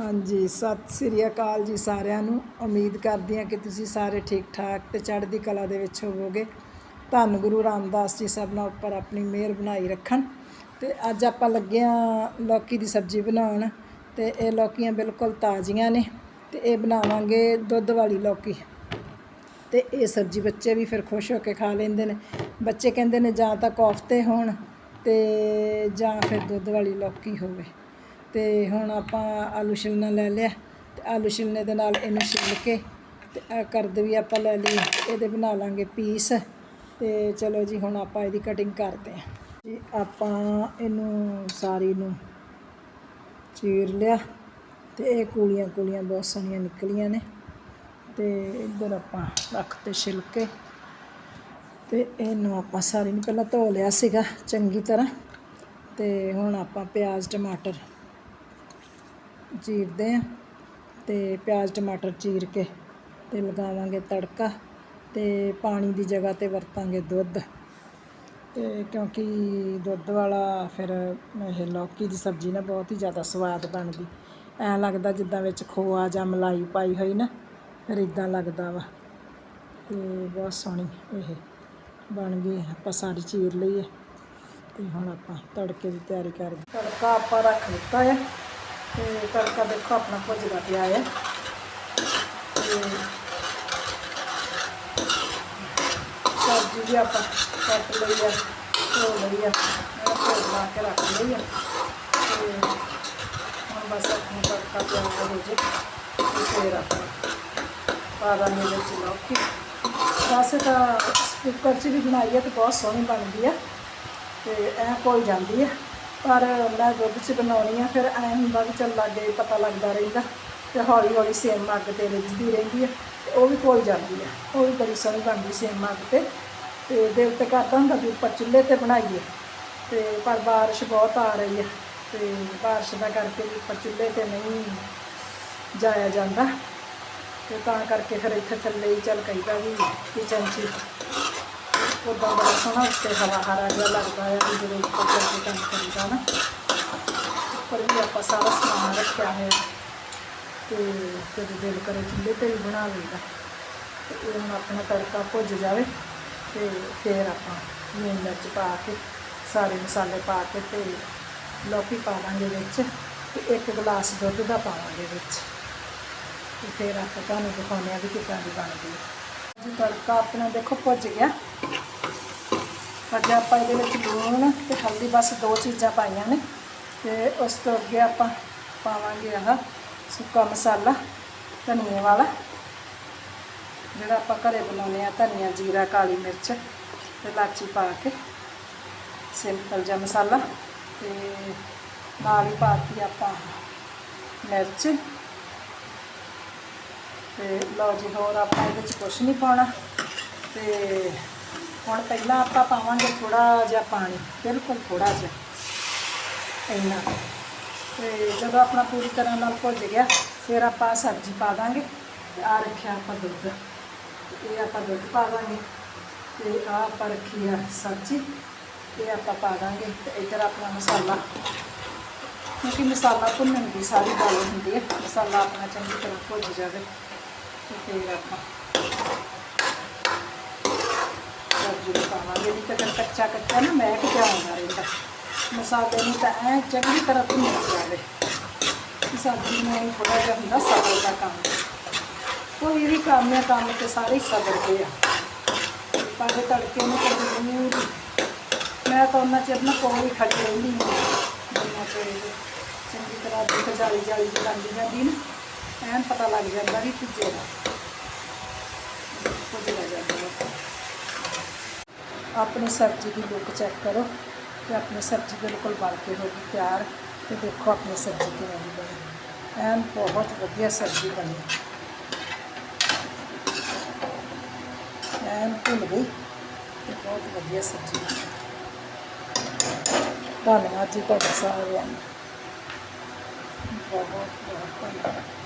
ਹਾਂਜੀ, ਸਤਿ ਸ੍ਰੀ ਅਕਾਲ ਜੀ ਸਾਰਿਆਂ ਨੂੰ। ਉਮੀਦ ਕਰਦੀ ਹਾਂ ਕਿ ਤੁਸੀਂ ਸਾਰੇ ਠੀਕ ਠਾਕ ਤੇ ਚੜ੍ਹਦੀ ਕਲਾ ਦੇ ਵਿੱਚ ਹੋਵੋਗੇ। ਧੰਨ ਗੁਰੂ ਰਾਮਦਾਸ ਜੀ ਸਭ ਨਾਲ ਉੱਪਰ ਆਪਣੀ ਮਿਹਰ ਬਣਾਈ ਰੱਖਣ। ਤੇ ਅੱਜ ਆਪਾਂ ਲੱਗੇ ਹਾਂ ਲੌਕੀ ਦੀ ਸਬਜ਼ੀ ਬਣਾਉਣ ਤੇ ਇਹ ਲੌਕੀਆਂ ਬਿਲਕੁਲ ਤਾਜ਼ੀਆਂ ਨੇ ਤੇ ਇਹ ਬਣਾਵਾਂਗੇ ਦੁੱਧ ਵਾਲੀ ਲੌਕੀ। ਤੇ ਇਹ ਸਬਜ਼ੀ ਬੱਚੇ ਵੀ ਫਿਰ ਖੁਸ਼ ਹੋ ਕੇ ਖਾ ਲੈਂਦੇ ਨੇ। ਬੱਚੇ ਕਹਿੰਦੇ ਨੇ ਜਾਂ ਤਾਂ ਕੋਫਤੇ ਹੋਣ ਤੇ ਜਾਂ ਫਿਰ ਦੁੱਧ ਵਾਲੀ ਲੌਕੀ ਹੋਵੇ। ਅਤੇ ਹੁਣ ਆਪਾਂ ਆਲੂ ਛਿਲਣਾ ਲੈ ਲਿਆ ਅਤੇ ਆਲੂ ਛਿਲਣੇ ਦੇ ਨਾਲ ਇਹਨੂੰ ਛਿਲ ਕੇ ਅਤੇ ਇਹ ਕਰਦ ਵੀ ਆਪਾਂ ਲੈ ਲਈ, ਇਹਦੇ ਬਣਾ ਲਾਂਗੇ ਪੀਸ ਅਤੇ ਚਲੋ ਜੀ ਹੁਣ ਆਪਾਂ ਇਹਦੀ ਕਟਿੰਗ ਕਰਦੇ ਹਾਂ। ਜੀ ਆਪਾਂ ਇਹਨੂੰ ਸਾਰੀ ਨੂੰ ਚੀਰ ਲਿਆ ਅਤੇ ਇਹ ਕੂਲੀਆਂ ਕੂਲੀਆਂ ਬਹੁਤ ਸੋਹਣੀਆਂ ਨਿਕਲੀਆਂ ਨੇ ਤੇ ਇੱਧਰ ਆਪਾਂ ਰੱਖ ਤੇ ਛਿਲਕੇ ਅਤੇ ਇਹਨੂੰ ਆਪਾਂ ਸਾਰੀ ਨੂੰ ਪਹਿਲਾਂ ਧੋ ਲਿਆ ਸੀਗਾ ਚੰਗੀ ਤਰ੍ਹਾਂ ਅਤੇ ਹੁਣ ਆਪਾਂ ਪਿਆਜ਼, ਟਮਾਟਰ ਚੀਰਦੇ ਹਾਂ ਅਤੇ ਪਿਆਜ਼, ਟਮਾਟਰ ਚੀਰ ਕੇ ਅਤੇ ਲਗਾਵਾਂਗੇ ਤੜਕਾ ਅਤੇ ਪਾਣੀ ਦੀ ਜਗ੍ਹਾ ਤੇ ਵਰਤਾਂਗੇ ਦੁੱਧ। ਅਤੇ ਕਿਉਂਕਿ ਦੁੱਧ ਵਾਲਾ ਫਿਰ ਇਹ ਲੌਕੀ ਦੀ ਸਬਜ਼ੀ ਨਾ ਬਹੁਤ ਹੀ ਜ਼ਿਆਦਾ ਸਵਾਦ ਬਣਦੀ। ਐਂ ਲੱਗਦਾ ਜਿੱਦਾਂ ਵਿੱਚ ਖੋਆ ਜਾਂ ਮਲਾਈ ਪਾਈ ਹੋਈ ਨਾ, ਫਿਰ ਇਦਾਂ ਲੱਗਦਾ ਵਾ। ਤੇ ਬਹੁਤ ਸੋਹਣੀ ਇਹ ਬਣ ਗਈ, ਆਪਾਂ ਸਾਰੀ ਚੀਰ ਲਈ ਹੈ ਤੇ ਹੁਣ ਆਪਾਂ ਤੜਕੇ ਦੀ ਤਿਆਰੀ ਕਰਦੇ ਤੜਕਾ ਆਪਾਂ ਰੱਖ ਦਿੱਤਾ ਹੈ। ਤੇ ਤੜਕਾ ਦੇਖੋ ਆਪਣਾ ਭੁੱਜਦਾ ਪਿਆ ਹੈ। ਤੇ ਸਬਜ਼ੀ ਵੀ ਆਪਾਂ ਕੱਟ ਲਈ ਹੈ ਧੋ ਲਈ ਹੈ ਮੈਂ ਧੋ ਲਾ ਕੇ ਰੱਖ ਲਈ ਆ। ਤੇ ਹੁਣ ਬਸ ਆਪਣਾ ਤੜਕਾ ਤਿਆਰ ਹੋ ਜੇ, ਤੇ ਫਿਰ ਆਪਾਂ ਪਾ ਦਾਂਗੇ ਵਿੱਚ ਲੌਕੀ। ਵੈਸੇ ਤਾਂ ਕੁੱਕਰ 'ਚ ਵੀ ਬਣਾਈ ਹੈ ਤੇ ਬਹੁਤ ਸੋਹਣੀ ਬਣਦੀ ਹੈ ਤੇ ਐ ਕੋਈ ਜਾਂਦੀ ਹੈ ਪਰ ਮੈਂ ਦੁੱਧ 'ਚ ਬਣਾਉਣੀ ਆ, ਫਿਰ ਐਂ ਹੁੰਦਾ ਵੀ ਚੱਲ ਲੱਗੇ ਪਤਾ ਲੱਗਦਾ ਰਹਿੰਦਾ ਤੇ ਹੌਲੀ ਹੌਲੀ ਸੇਮ ਅੱਗ ਤੇ ਰਿੱਝਦੀ ਰਹਿੰਦੀ ਹੈ ਤੇ ਉਹ ਵੀ ਕੋਲ ਜਾਂਦੀ ਹੈ ਉਹ ਵੀ ਬੜੀ ਸੋਹਣੀ ਬਣਦੀ ਸੇਮ ਅੱਗ ਤੇ। ਤੇ ਦਿਲ ਤੇ ਕਰਦਾ ਹੁੰਦਾ ਵੀ ਉੱਪਰ ਚੁੱਲ੍ਹੇ ਤੇ ਬਣਾਈਏ। ਤੇ ਪਰ ਬਾਰਿਸ਼ ਬਹੁਤ ਆ ਰਹੀ ਹੈ ਤੇ ਬਾਰਿਸ਼ ਦਾ ਕਰਕੇ ਵੀ ਉੱਪਰ ਚੁੱਲ੍ਹੇ ਤੇ ਨਹੀਂ ਜਾਇਆ ਜਾਂਦਾ। ਤੇ ਤਾਂ ਕਰਕੇ ਫਿਰ ਇੱਥੇ ਥੱਲੇ ਹੀ ਚੱਲ ਕਹੀਦਾ ਵੀ ਕਿਚਨ 'ਚ ਉੱਦਾਂ ਬੜਾ ਸੋਹਣਾ, ਉੱਤੇ ਹਵਾ ਹਰਾ ਜਿਹਾ ਲੱਗਦਾ ਹੈ ਵੀ ਜਦੋਂ ਉੱਪਰ ਜਾ ਕੇ ਕੰਮ ਕਰੀਦਾ ਨਾ। ਉੱਪਰ ਵੀ ਆਪਾਂ ਸਾਰਾ ਸਮਾਨ ਰੱਖਿਆ ਹੋਇਆ। ਤੇ ਜਦੋਂ ਦਿਲ ਕਰੇ ਚੁੱਲ੍ਹੇ ਤੇ ਵੀ ਬਣਾ ਲਈਦਾ। ਤੇ ਇਹ ਹੁਣ ਆਪਣਾ ਤੜਕਾ ਭੁੱਜ ਜਾਵੇ ਤੇ ਫਿਰ ਆਪਾਂ ਲੂਣ ਮਿਰਚ ਪਾ ਕੇ, ਸਾਰੇ ਮਸਾਲੇ ਪਾ ਕੇ ਤੇ ਲੌਕੀ ਪਾਵਾਂਗੇ ਵਿੱਚ ਤੇ ਇੱਕ ਗਲਾਸ ਦੁੱਧ ਦਾ ਪਾਵਾਂਗੇ ਵਿੱਚ। ਤੇ ਫਿਰ ਆਪਾਂ ਤੁਹਾਨੂੰ ਦਿਖਾਉਂਦੇ ਆ ਵੀ ਕਿੱਦਾਂ ਦੀ ਬਣਦੀ ਹੈ। ਜੀ ਤੜਕਾ ਆਪਣਾ ਦੇਖੋ ਭੁੱਜ ਗਿਆ। ਅੱਜ ਆਪਾਂ ਇਹਦੇ ਵਿੱਚ ਲੂਣ ਤੇ ਹਲਦੀ ਬਸ ਦੋ ਚੀਜ਼ਾਂ ਪਾਈਆਂ ਨੇ ਤੇ ਉਸ ਤੋਂ ਅੱਗੇ ਆਪਾਂ ਪਾਵਾਂਗੇ ਆਹ ਸੁੱਕਾ ਮਸਾਲਾ, ਧਨੀਏ ਵਾਲਾ, ਜਿਹੜਾ ਆਪਾਂ ਘਰੇ ਬਣਾਉਂਦੇ ਆ ਧਨੀਆ, ਜੀਰਾ, ਕਾਲੀ ਮਿਰਚ ਤੇ ਲਾਚੀ ਪਾ ਕੇ। ਸਿੰਪਲ ਜਿਹਾ ਮਸਾਲਾ ਤੇ ਨਾਲ ਹੀ ਪਾਤੀ ਆਪਾਂ ਮਿਰਚ। ਤੇ ਲਓ ਜੀ, ਹੋਰ ਆਪਾਂ ਇਹਦੇ ਵਿੱਚ ਕੁਝ ਨਹੀਂ ਪਾਉਣਾ ਤੇ ਹੁਣ ਪਹਿਲਾਂ ਆਪਾਂ ਪਾਵਾਂਗੇ ਥੋੜਾ ਜਿਹਾ ਪਾਣੀ, ਬਿਲਕੁਲ ਥੋੜਾ ਜਿਹਾ, ਇੰਨਾ। ਤੇ ਜਦੋਂ ਆਪਣਾ ਪੂਰੀ ਤਰ੍ਹਾਂ ਨਾਲ ਭੁੱਜ ਗਿਆ, ਫਿਰ ਆਪਾਂ ਸਬਜ਼ੀ ਪਾ ਦਾਂਗੇ। ਤੇ ਆ ਰੱਖਿਆ ਆਪਾਂ ਦੁੱਧ ਤੇ ਇਹ ਆਪਾਂ ਦੁੱਧ ਪਾ ਦਾਂਗੇ। ਤੇ ਆ ਆਪਾਂ ਰੱਖੀ ਆ ਸਬਜ਼ੀ, ਇਹ ਆਪਾਂ ਪਾ ਦਾਂਗੇ। ਤੇ ਇੱਧਰ ਆਪਣਾ ਮਸਾਲਾ, ਕਿਉਂਕਿ ਮਸਾਲਾ ਭੁੰਨਣ ਦੀ ਸਾਰੀ ਗੱਲ ਹੁੰਦੀ ਹੈ। ਮਸਾਲਾ ਆਪਣਾ ਚੰਗੀ ਤਰ੍ਹਾਂ ਭੁੱਜ ਜਾਵੇ, ਤੇ ਫਿਰ ਆਪਾਂ ਸਬਜ਼ੀ ਨੂੰ ਪਾਵਾਂਗੇ ਨਹੀਂ ਤਾਂ ਫਿਰ ਕੱਚਾ ਕੱਚਾ ਨਾ ਮਹਿਕ ਜਿਹਾ ਆਉਂਦਾ ਰਹਿੰਦਾ ਮਸਾਲੇ ਨੂੰ ਤਾਂ ਐ ਚੰਗੀ ਤਰ੍ਹਾਂ ਭੁੰਨਿਆ ਜਾਵੇ ਕਿ ਸਬਜ਼ੀ ਨੂੰ ਥੋੜਾ ਜਿਹਾ ਹੁੰਦਾ ਸਬਰ ਦਾ ਕੰਮ ਕੋਈ ਵੀ ਕੰਮ ਹੈ ਕੰਮ ਤੇ ਸਾਰੇ ਹੀ ਸਬਰ ਦੇ ਆ ਪਰ ਇਹ ਤੜਕੇ ਨੂੰ ਤਾਂ ਜ਼ਰੂਰ ਮੈਂ ਤਾਂ ਉਹਨਾਂ ਚਿਰ ਨਾ ਕੋਲ ਹੀ ਖੜੀ ਰਹਿੰਦੀ ਹਾਂ ਜਿੰਨਾ ਚਿਰ ਇਹ ਚੰਗੀ ਤਰ੍ਹਾਂ ਦੇਖ ਜਾਲੀ ਜਾਲੀ ਜਿਹੀ ਬਣਦੀ ਜਾਂਦੀ ਨਾ ਐਨ ਪਤਾ ਲੱਗ ਜਾਂਦਾ ਵੀ ਭੁੱਜੇ ਦਾ ਭੁੱਜਦਾ ਜਾਂਦਾ ਵਾ। ਆਪਣੀ ਸਬਜ਼ੀ ਦੀ ਲੁੱਕ ਚੈੱਕ ਕਰੋ ਕਿ ਆਪਣੀ ਸਬਜ਼ੀ ਬਿਲਕੁਲ ਬਣ ਕੇ ਹੋ ਗਈ ਤਿਆਰ ਤੇ ਦੇਖੋ ਆਪਣੀ ਸਬਜ਼ੀ ਕਿਵੇਂ ਦੀ ਬਣੀ ਐਨ ਬਹੁਤ ਵਧੀਆ ਸਬਜ਼ੀ ਬਣੀ ਐਨ ਭੁੱਲ ਗਈ ਤੇ ਬਹੁਤ ਵਧੀਆ ਸਬਜ਼ੀ ਬਣੀ ਧੰਨਵਾਦ ਜੀ ਤੁਹਾਡਾ ਸਾਰਿਆਂ ਦਾ। ਬਹੁਤ ਬਹੁਤ ਧੰਨਵਾਦ।